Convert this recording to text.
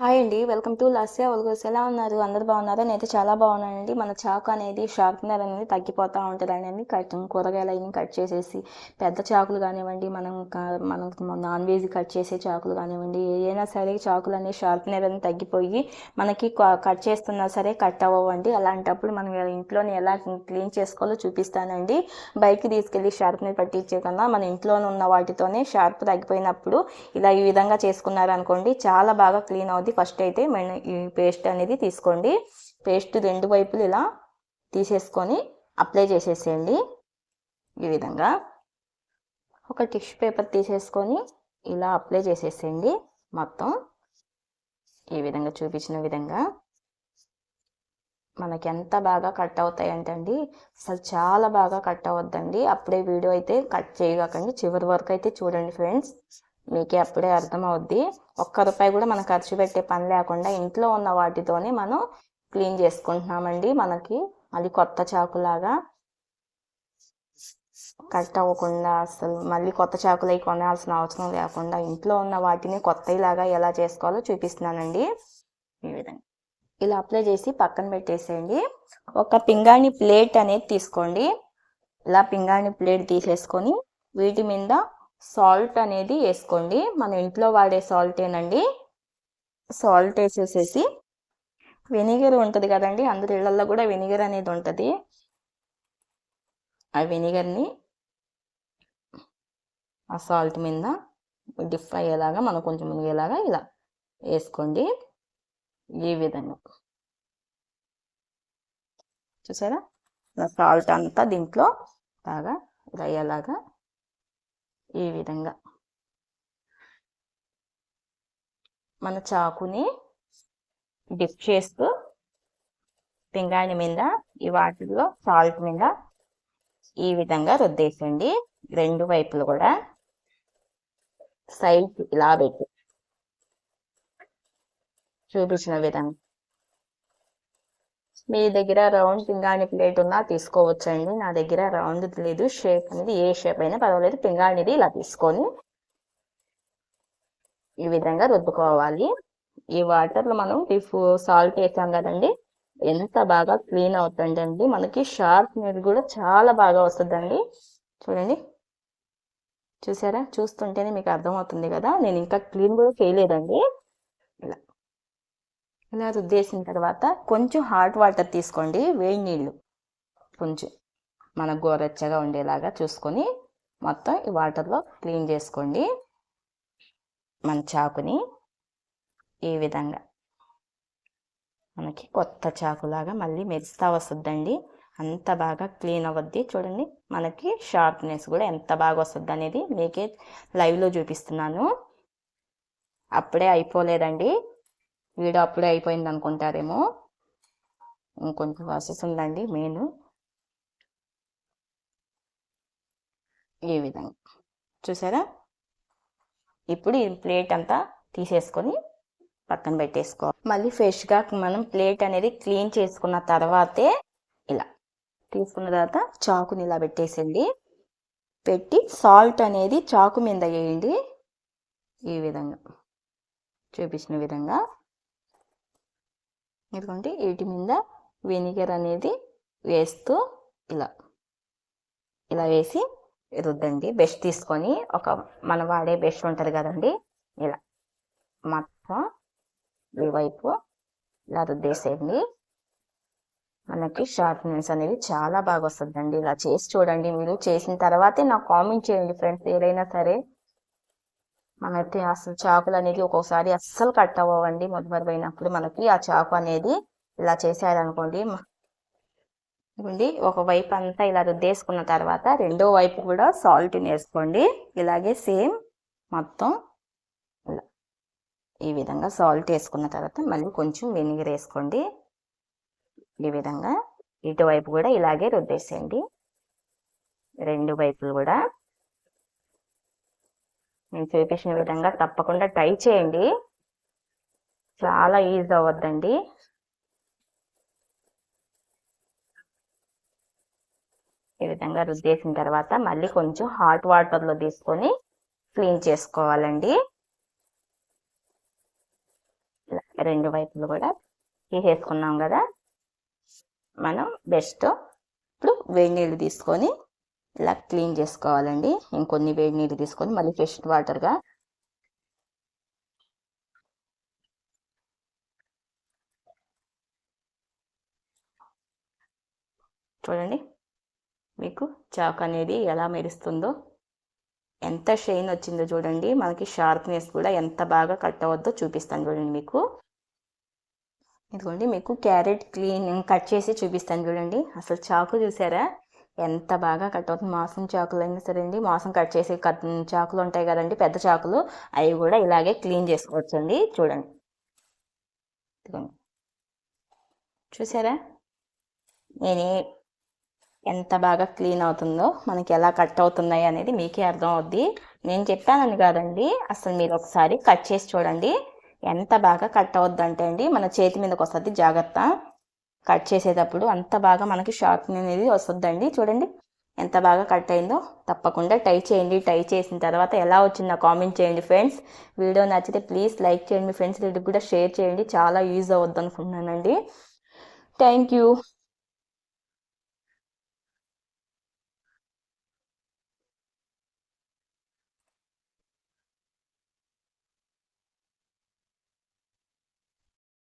Hi అండి welcome to లస్య ఒలగోస్. ఎలా ఉన్నారు? అందరు బాగున్నారా? నేనైతే చాలా బాగున్నానండి. మన చాకు అనేది షార్ప్నర్ అనేది తగ్గిపోతూ ఉంటుందండి కట్ కూరగాయలు అవి కట్ చేసేసి పెద్ద చాకులు కానివ్వండి మనం మనం నాన్ వెజ్ కట్ చేసే చాకులు కానివ్వండి ఏదైనా సరే చాకులు అనేవి షార్ప్నర్ అనేది తగ్గిపోయి మనకి కట్ చేస్తున్నా సరే కట్ అవ్వండి అలాంటప్పుడు మనం ఇంట్లోనే ఎలా క్లీన్ చేసుకోవాలో చూపిస్తానండి. బైక్ తీసుకెళ్ళి షార్ప్నర్ పట్టించే కన్నా మన ఇంట్లోనే ఉన్న వాటితోనే షార్ప్ తగ్గిపోయినప్పుడు ఇలా ఈ విధంగా చేసుకున్నారనుకోండి చాలా బాగా క్లీన్ అవుతుంది అవుద్ది ఫస్ట్ అయితే మన ఈ పేస్ట్ అనేది తీసుకోండి. పేస్ట్ రెండు వైపులు ఇలా తీసేసుకొని అప్లై చేసేసేయండి. ఈ విధంగా ఒక టిష్యూ పేపర్ తీసేసుకొని ఇలా అప్లై చేసేసేయండి మొత్తం. ఈ విధంగా చూపించిన విధంగా మనకి ఎంత బాగా కట్ అవుతాయంటే అండి అసలు చాలా బాగా కట్ అవ్వద్దండి. అప్పుడే వీడియో అయితే కట్ చేయకండి చివరి వరకు అయితే చూడండి ఫ్రెండ్స్. మీకే అప్పుడే అర్థమవుద్ది. ఒక్క రూపాయి కూడా మనం ఖర్చు పెట్టే పని లేకుండా ఇంట్లో ఉన్న వాటితోనే మనం క్లీన్ చేసుకుంటున్నామండి మనకి. మళ్ళీ కొత్త చాకులాగా కట్ అవ్వకుండా అసలు మళ్ళీ కొత్త చాకులు అవి కొనాల్సిన అవసరం లేకుండా ఇంట్లో ఉన్న వాటిని కొత్తలాగా ఎలా చేసుకోవాలో చూపిస్తున్నానండి. ఈ విధంగా ఇలా అప్లై చేసి పక్కన పెట్టేసేయండి. ఒక పింగాణి ప్లేట్ అనేది తీసుకోండి. ఇలా పింగాణి ప్లేట్ తీసేసుకొని వీటి మీద సాల్ట్ అనేది వేసుకోండి. మన ఇంట్లో వాడే సాల్టేనండి. సాల్ట్ వేసేసేసి వెనిగర్ ఉంటుంది కదండి. అందరి ఇళ్ళల్లో కూడా వెనిగర్ అనేది ఉంటుంది. ఆ వెనిగర్ని ఆ సాల్ట్ మీద డిప్ అయ్యేలాగా మనం కొంచెం మునిగేలాగా ఇలా వేసుకోండి. ఈ విధంగా. చూసారా? సాల్ట్ అంతా దీంట్లో బాగా ఇలా అయ్యేలాగా ఈ విధంగా? మన చాకుని డిప్ చేస్తూ పింగాణి మీద ఈ వాటిలో సాల్ట్ మీద ఈ విధంగా రుద్దేసండి. రెండు వైపులు కూడా సైడ్ ఇలా పెట్టి చూపించిన విధంగా. మీ దగ్గర రౌండ్ పింగాణి ప్లేట్ ఉన్నా తీసుకోవచ్చండి. నా దగ్గర రౌండ్ లేదు షేప్ అనేది ఏ షేప్ అయినా పర్వాలేదు. పింగాణిది ఇలా తీసుకొని ఈ విధంగా రుద్దుకోవాలి. ఈ వాటర్లో మనం టిఫ్ సాల్ట్ వేసాం కదండి. ఎంత బాగా క్లీన్ అవుతుందండి. మనకి షార్ప్ అనేది కూడా చాలా బాగా వస్తుందండి. చూడండి. చూసారా? చూస్తుంటేనే మీకు అర్థమవుతుంది కదా. నేను ఇంకా క్లీన్ కూడా చేయలేదండి. ఇలా. ఇలా రుద్దేసిన తర్వాత కొంచెం హాట్ వాటర్ తీసుకోండి వేడి నీళ్ళు. కొంచెం మన గోరెచ్చగా ఉండేలాగా చూసుకొని మొత్తం ఈ వాటర్లో క్లీన్ చేసుకోండి. మన చాకుని ఈ విధంగా మనకి కొత్త చాకులాగా మళ్ళీ మెరుస్తా వస్తుందండి. అంత బాగా క్లీన్ అవ్వద్ది. చూడండి మనకి షార్ప్నెస్ కూడా ఎంత బాగా వస్తుంది అనేది మీకే లైవ్లో చూపిస్తున్నాను. అప్పుడే అయిపోలేదండి. వీడియో అప్పుడే అయిపోయింది అనుకుంటారేమో. ఇంకొంచెం ప్రాసెస్ ఉందండి మెయిన్. ఈ విధంగా. చూసారా? ఇప్పుడు ఈ ప్లేట్ అంతా తీసేసుకొని పక్కన పెట్టేసుకో మళ్ళీ ఫ్రెష్గా మనం ప్లేట్ అనేది క్లీన్ చేసుకున్న తర్వాతే ఇలా తీసుకున్న తర్వాత చాకుని ఇలా పెట్టేసండి పెట్టి సాల్ట్ అనేది చాకు మీద వేయండి. ఈ విధంగా. చూపించిన విధంగా. ఎందుకంటే వీటి మీద వెనిగర్ అనేది వేస్తూ ఇలా ఇలా వేసి రుద్దండి. బెస్ట్ తీసుకొని ఒక మన వాడే బెష్ ఉంటుంది కదండి ఇలా మొత్తం ఈ వైపు ఇలా రుద్దేసేయండి. మనకి షార్ప్నెస్ అనేది చాలా బాగా వస్తుందండి. ఇలా చేసి చూడండి మీరు చేసిన తర్వాతే నాకు కామెంట్ చేయండి ఫ్రెండ్స్ ఏదైనా సరే. మనైతే అసలు చాకులు అనేది ఒక్కొక్కసారి అస్సలు కట్ అవ్వండి మొదలుపోయినప్పుడు మనకి ఆ చాకు అనేది ఇలా చేశారనుకోండి. ఇవ్వండి ఒక వైపు అంతా ఇలా రుద్దేసుకున్న తర్వాత రెండో వైపు కూడా సాల్ట్ వేసుకోండి. ఇలాగే సేమ్ మొత్తం ఇలా ఈ విధంగా సాల్ట్ వేసుకున్న తర్వాత మళ్ళీ కొంచెం వెనిగర్ వేసుకోండి. ఈ విధంగా ఇటువైపు కూడా ఇలాగే రుద్దేసేయండి. రెండు వైపులు కూడా నేను చూపించిన విధంగా తప్పకుండా ట్రై చేయండి. చాలా ఈజీ అవ్వద్దండి. ఈ విధంగా రుద్దేసిన తర్వాత మళ్ళీ కొంచెం హాట్ వాటర్లో తీసుకొని క్లీన్ చేసుకోవాలండి. ఇలా రెండు వైపులు కూడా తీసేసుకున్నాం కదా. మనం బెస్ట్ ఇప్పుడు వేడి నీళ్ళు తీసుకొని ఇలా క్లీన్ చేసుకోవాలండి. ఇంకొన్ని వేడి నీళ్ళు తీసుకొని మళ్ళీ ఫ్రెష్ వాటర్గా చూడండి. మీకు చాక్ అనేది ఎలా మెరుస్తుందో ఎంత షైన్ వచ్చిందో చూడండి. మనకి షార్ప్నెస్ కూడా ఎంత బాగా కట్ అవ్వద్దో చూపిస్తాను చూడండి మీకు. ఇదిగోండి మీకు క్యారెట్ క్లీన్ కట్ చేసి చూపిస్తాను చూడండి. అసలు చాకు చూసారా? ఎంత బాగా కట్ అవుతుంది. మాసం చాకులు అయినా సరే అండి మాసం కట్ చేసి కట్ చాకులు ఉంటాయి కదండి. పెద్ద చాకులు. అవి కూడా ఇలాగే క్లీన్ చేసుకోవచ్చండి. చూడండి. చూసారా? నేనే ఎంత బాగా క్లీన్ అవుతుందో మనకి ఎలా కట్ అవుతున్నాయి అనేది మీకే అర్థం అవుద్ది నేను చెప్పానని కాదండి. అసలు మీరు ఒకసారి కట్ చేసి చూడండి. ఎంత బాగా కట్ అవుద్ది అంటే అండి మన చేతి మీదకి వస్తుంది జాగ్రత్త. కట్ చేసేటప్పుడు అంత బాగా మనకి షార్ప్ అనేది వస్తుందండి. చూడండి ఎంత బాగా కట్ అయిందో. తప్పకుండా టై చేయండి. టై చేసిన తర్వాత ఎలా వచ్చిందో కామెంట్ చేయండి ఫ్రెండ్స్. వీడియో నచ్చితే ప్లీజ్ లైక్ చేయండి. మీ ఫ్రెండ్స్ కూడా షేర్ చేయండి. చాలా యూజ్ అవుద్ది అనుకుంటున్నానండి. Thank you.